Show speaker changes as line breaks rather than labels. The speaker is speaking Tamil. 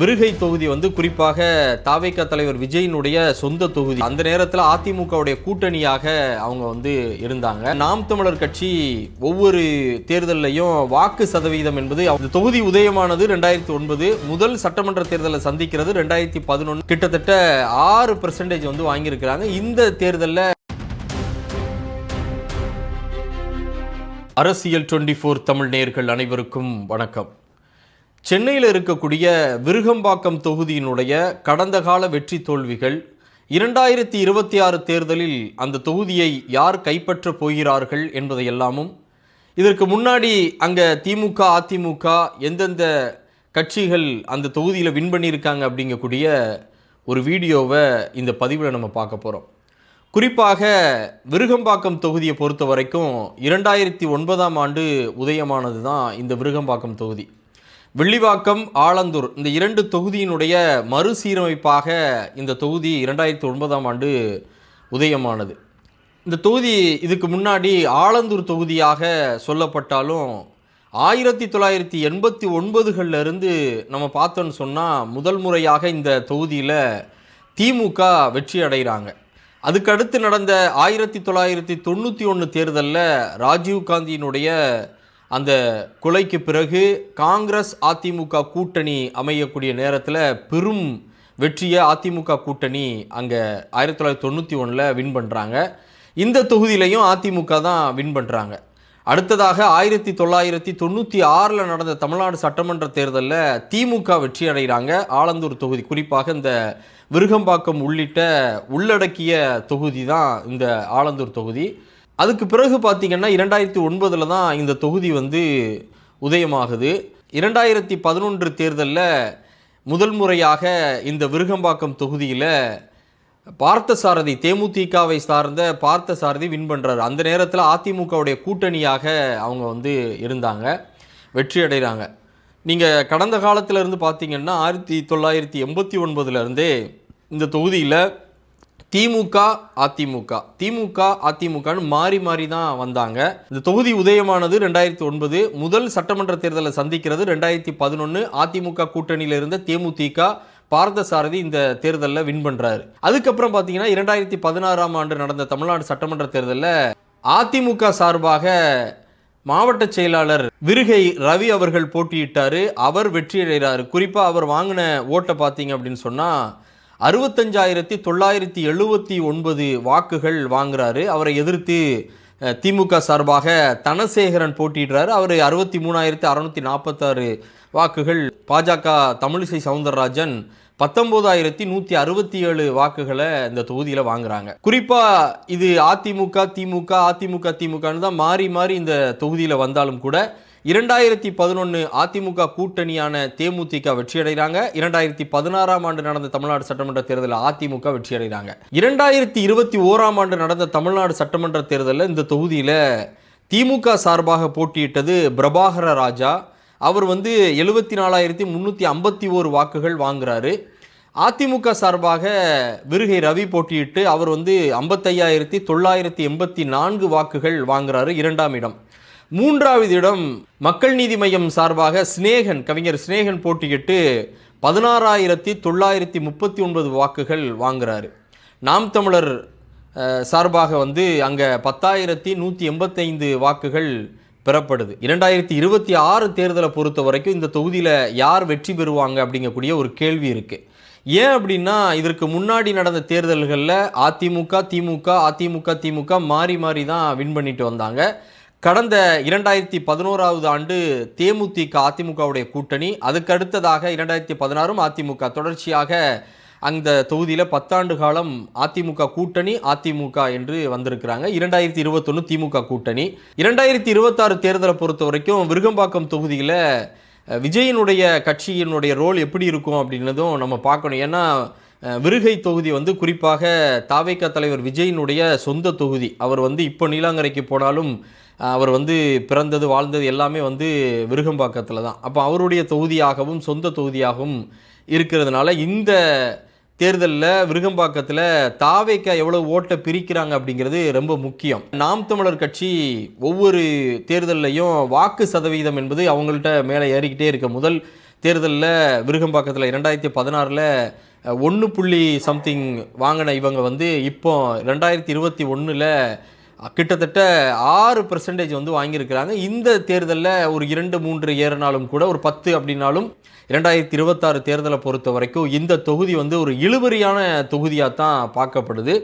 விருகை தொகுதி வந்து குறிப்பாக தாவேக தலைவர் விஜயினுடைய சொந்த தொகுதி. அந்த நேரத்தில் அதிமுகவுடைய கூட்டணியாக அவங்க வந்து இருந்தாங்க. நாம் தமிழர் கட்சி ஒவ்வொரு தேர்தலையும் வாக்கு சதவீதம் என்பது அந்த தொகுதி உதயமானது ரெண்டாயிரத்தி ஒன்பது முதல் சட்டமன்ற தேர்தலை சந்திக்கிறது ரெண்டாயிரத்தி பதினொன்று கிட்டத்தட்ட ஆறு பெர்சன்டேஜ் வந்து வாங்கியிருக்கிறாங்க. இந்த தேர்தலில் அரசியல் டுவெண்ட்டி ஃபோர் தமிழ் நேர்கள் அனைவருக்கும் வணக்கம். சென்னையில் இருக்கக்கூடிய விருகம்பாக்கம் தொகுதியினுடைய கடந்த கால வெற்றி தோல்விகள் இரண்டாயிரத்தி இருபத்தி ஆறு தேர்தலில் அந்த தொகுதியை யார் கைப்பற்றப் போகிறார்கள் என்பதை எல்லாமும் இதற்கு முன்னாடி அங்கே திமுக அதிமுக எந்தெந்த கட்சிகள் அந்த தொகுதியில் வின் பண்ணியிருக்காங்க அப்படிங்கக்கூடிய ஒரு வீடியோவை இந்த பதிவில் நம்ம பார்க்க போகிறோம் குறிப்பாக விருகம்பாக்கம் தொகுதியை பொறுத்த வரைக்கும் இரண்டாயிரத்தி ஒன்பதாம் ஆண்டு உதயமானது தான் இந்த விருகம்பாக்கம் தொகுதி. வெள்ளிவாக்கம் ஆலந்தூர் இந்த இரண்டு தொகுதியினுடைய மறுசீரமைப்பாக இந்த தொகுதி இரண்டாயிரத்தி ஒன்பதாம் ஆண்டு உதயமானது. இந்த தொகுதி இதுக்கு முன்னாடி ஆலந்தூர் தொகுதியாக சொல்லப்பட்டாலும் ஆயிரத்தி தொள்ளாயிரத்தி எண்பத்தி ஒன்பதுகளில் இருந்து நம்ம பார்த்தோன்னு சொன்னால் முதல் முறையாக இந்த தொகுதியில் திமுக வெற்றி அடைகிறாங்க. அதுக்கடுத்து நடந்த ஆயிரத்தி தொள்ளாயிரத்தி தொண்ணூற்றி ஒன்று தேர்தலில் ராஜீவ் காந்தியினுடைய அந்த கொலைக்கு பிறகு காங்கிரஸ் அதிமுக கூட்டணி அமையக்கூடிய நேரத்தில் பெரும் வெற்றியை அதிமுக கூட்டணி அங்கே ஆயிரத்தி தொள்ளாயிரத்தி தொண்ணூற்றி ஒன்றில் வின் பண்ணுறாங்க இந்த தொகுதியிலையும் அதிமுக தான் வின் பண்ணுறாங்க அடுத்ததாக ஆயிரத்தி தொள்ளாயிரத்தி தொண்ணூற்றி ஆறில் நடந்த தமிழ்நாடு சட்டமன்ற தேர்தலில் திமுக வெற்றி அடைகிறாங்க. ஆலந்தூர் தொகுதி குறிப்பாக இந்த விருகம்பாக்கம் உள்ளிட்ட உள்ளடக்கிய தொகுதி தான் இந்த ஆலந்தூர் தொகுதி. அதுக்கு பிறகு பார்த்தீங்கன்னா இரண்டாயிரத்தி ஒன்பதில் தான் இந்த தொகுதி வந்து உதயமாகுது. இரண்டாயிரத்தி பதினொன்று தேர்தலில் முதல் முறையாக இந்த விருகம்பாக்கம் தொகுதியில் பார்த்தசாரதி தேமுதிகவை சார்ந்த பார்த்தசாரதி வின் பண்ணுறாரு அந்த நேரத்தில் அதிமுகவுடைய கூட்டணியாக அவங்க வந்து இருந்தாங்க. வெற்றி அடைகிறாங்க நீங்கள் கடந்த காலத்திலேருந்து பார்த்தீங்கன்னா ஆயிரத்தி தொள்ளாயிரத்தி எண்பத்தி ஒன்பதுலேருந்தே இந்த தொகுதியில் திமுக அதிமுக. திமுக அதிமுகன்னு மாறி மாறி தான் வந்தாங்க. இந்த தொகுதி உதயமானது ரெண்டாயிரத்தி ஒன்பது. முதல் சட்டமன்ற தேர்தலை சந்திக்கிறது ரெண்டாயிரத்தி பதினொன்று அதிமுக கூட்டணியில் இருந்த தேமுதிக பார்த்தசாரதி இந்த தேர்தலில் வின் பண்ணுறாரு அதுக்கப்புறம் பார்த்தீங்கன்னா இரண்டாயிரத்தி பதினாறாம் ஆண்டு நடந்த தமிழ்நாடு சட்டமன்ற தேர்தலில் அதிமுக சார்பாக மாவட்ட செயலாளர் விருகை ரவி அவர்கள் போட்டியிட்டார். அவர் வெற்றியடைகிறார் குறிப்பாக அவர் வாங்கின ஓட்டை பார்த்தீங்க அப்படின்னு சொன்னால் அறுபத்தஞ்சாயிரத்தி தொள்ளாயிரத்தி எழுபத்தி ஒன்பது வாக்குகள் வாங்குறாரு. அவரை எதிர்த்து திமுக சார்பாக தனசேகரன் போட்டியிடுறாரு. அவர் அறுபத்தி மூணாயிரத்தி அறநூற்றி நாற்பத்தாறு வாக்குகள் பாஜக தமிழிசை சவுந்தரராஜன் பத்தொம்போதாயிரத்தி நூற்றி அறுபத்தி ஏழு வாக்குகளை இந்த தொகுதியில் வாங்குறாங்க. குறிப்பாக இது அதிமுக திமுக அதிமுக திமுகன்னு தான் மாறி மாறி இந்த தொகுதியில் வந்தாலும் கூட இரண்டாயிரத்தி பதினொன்று அதிமுக கூட்டணியான தேமுதிக வெற்றி அடைகிறாங்க இரண்டாயிரத்தி பதினாறாம் ஆண்டு நடந்த தமிழ்நாடு சட்டமன்ற தேர்தலில் அதிமுக வெற்றியடைகிறாங்க. இரண்டாயிரத்தி இருபத்தி ஓராம் ஆண்டு நடந்த தமிழ்நாடு சட்டமன்ற தேர்தலில் இந்த தொகுதியில் திமுக சார்பாக போட்டியிட்டது பிரபாகர ராஜா. அவர் வந்து எழுபத்தி நாலாயிரத்தி முந்நூற்றி ஐம்பத்தி ஓரு வாக்குகள் வாங்குறாரு. அதிமுக சார்பாக விருகை ரவி போட்டியிட்டு அவர் வந்து ஐம்பத்தையாயிரத்தி தொள்ளாயிரத்தி எண்பத்தி நான்கு வாக்குகள் வாங்குறாரு இரண்டாம் இடம். மூன்றாவது இடம் மக்கள் நீதி மையம் சார்பாக சிநேகன் கவிஞர் சிநேகன் போட்டியிட்டு பதினாறாயிரத்தி தொள்ளாயிரத்தி முப்பத்தி ஒன்பது வாக்குகள் வாங்குறாரு. நாம் தமிழர் சார்பாக வந்து அங்கே பத்தாயிரத்தி நூற்றி எண்பத்தைந்து வாக்குகள் பெறப்படுது. இரண்டாயிரத்தி இருபத்தி ஆறு தேர்தலை பொறுத்த வரைக்கும் இந்த தொகுதியில் யார் வெற்றி பெறுவாங்க அப்படிங்கக்கூடிய ஒரு கேள்வி இருக்குது ஏன் அப்படின்னா இதற்கு முன்னாடி நடந்த தேர்தல்களில் அதிமுக திமுக அதிமுக திமுக மாறி மாறி தான் வின் பண்ணிட்டு வந்தாங்க. கடந்த இரண்டாயிரத்தி பதினோராவது ஆண்டு தேமுதிக அதிமுகவுடைய கூட்டணி அதுக்கு அடுத்ததாக இரண்டாயிரத்தி பதினாறும் அதிமுக தொடர்ச்சியாக அந்த தொகுதியில் பத்தாண்டு காலம் அதிமுக கூட்டணி அதிமுக என்று வந்திருக்கிறாங்க. இரண்டாயிரத்தி இருபத்தொன்று திமுக கூட்டணி. இரண்டாயிரத்தி இருபத்தாறு தேர்தலை பொறுத்த வரைக்கும் விருகம்பாக்கம் தொகுதியில் விஜயனுடைய கட்சியினுடைய ரோல் எப்படி இருக்கும் அப்படின்னதும் நம்ம பார்க்கணும். ஏன்னா விருகை தொகுதி வந்து குறிப்பாக தாவேக்கா தலைவர் விஜயினுடைய சொந்த தொகுதி. அவர் வந்து இப்போ நீலாங்கரைக்கு போனாலும் அவர் வந்து பிறந்தது வாழ்ந்தது எல்லாமே வந்து விருகம்பாக்கத்தில் தான். அப்போ அவருடைய தொகுதியாகவும் சொந்த தொகுதியாகவும் இருக்கிறதுனால இந்த தேர்தலில் விருகம்பாக்கத்தில் தாவேக்கா எவ்வளோ ஓட்டை பிரிக்கிறாங்க அப்படிங்கிறது ரொம்ப முக்கியம். நாம் தமிழர் கட்சி ஒவ்வொரு தேர்தல்லையும் வாக்கு சதவீதம் என்பது அவங்கள்ட்ட மேலே ஏறிக்கிட்டே இருக்க முதல் தேர்தலில் விருகம்பாக்கத்தில் இரண்டாயிரத்தி பதினாறில் ஒன்று புள்ளி சம்திங் வாங்கின இவங்க வந்து இப்போ ரெண்டாயிரத்தி இருபத்தி ஒன்றில் கிட்டத்தட்ட ஆறு பெர்சன்டேஜ் வந்து வாங்கியிருக்கிறாங்க. இந்த தேர்தலில் ஒரு இரண்டு மூன்று ஏறினாலும் கூட ஒரு பத்து அப்படின்னாலும் இரண்டாயிரத்தி இருபத்தாறு தேர்தலை பொறுத்த வரைக்கும் இந்த தொகுதி வந்து ஒரு இழுபறியான தொகுதியாக தான் பார்க்கப்படுது.